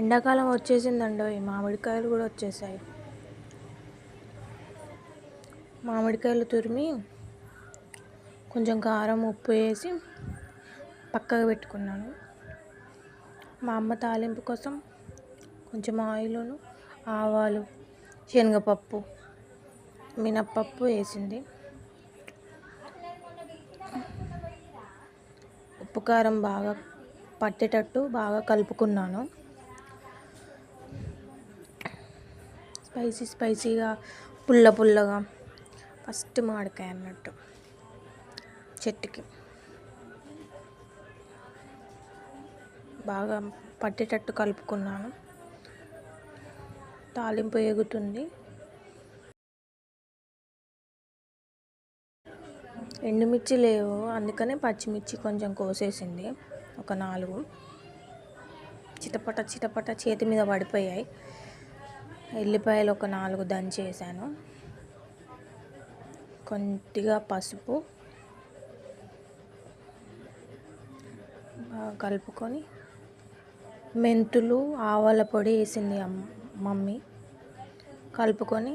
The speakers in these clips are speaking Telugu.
ఎండాకాలం వచ్చేసిందండి మామిడికాయలు కూడా వచ్చేసాయి. మామిడికాయలు తురిమి కొంచెం కారం ఉప్పు వేసి పక్కకు పెట్టుకున్నాను. మా అమ్మ తాలింపు కోసం కొంచెం ఆయిల్ను ఆవాలు శనగపప్పు మినప్పప్పు వేసింది. ఉప్పు కారం బాగా పట్టేటట్టు బాగా కలుపుకున్నాను. స్పైసీ స్పైసీగా పుల్ల పుల్లగా ఫస్ట్ మామిడికాయ అన్నట్టు చెట్టుకి. బాగా పట్టేటట్టు కలుపుకున్నాను. తాలింపు ఎగుతుంది. ఎండుమిర్చి లేవు అందుకనే పచ్చిమిర్చి కొంచెం కోసేసింది. ఒక నాలుగు. చిటపట చిటపట చేతి మీద పడిపోయాయి. ఎల్లిపాయలు ఒక నాలుగు దంచేసాను కొద్దిగా పసుపు కలుపుకొని మెంతులు ఆవాల పొడి వేసింది అమ్మ మమ్మీ. కలుపుకొని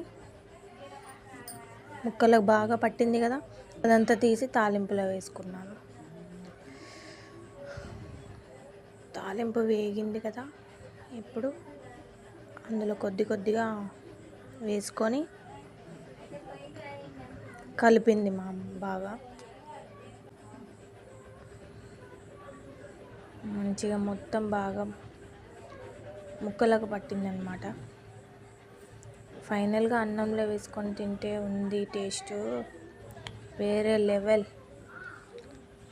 ముక్కలకు బాగా పట్టింది కదా అదంతా తీసి తాలింపులో వేసుకున్నాను. తాలింపు వేగింది కదా ఇప్పుడు అందులో కొద్ది కొద్దిగా వేసుకొని కలిపింది మా బాగా మంచిగా మొత్తం బాగా ముక్కలకు పట్టింది అనమాట ఫైనల్గా అన్నంలో వేసుకొని తింటే ఉంది టేస్ట్. వేరే లెవెల్.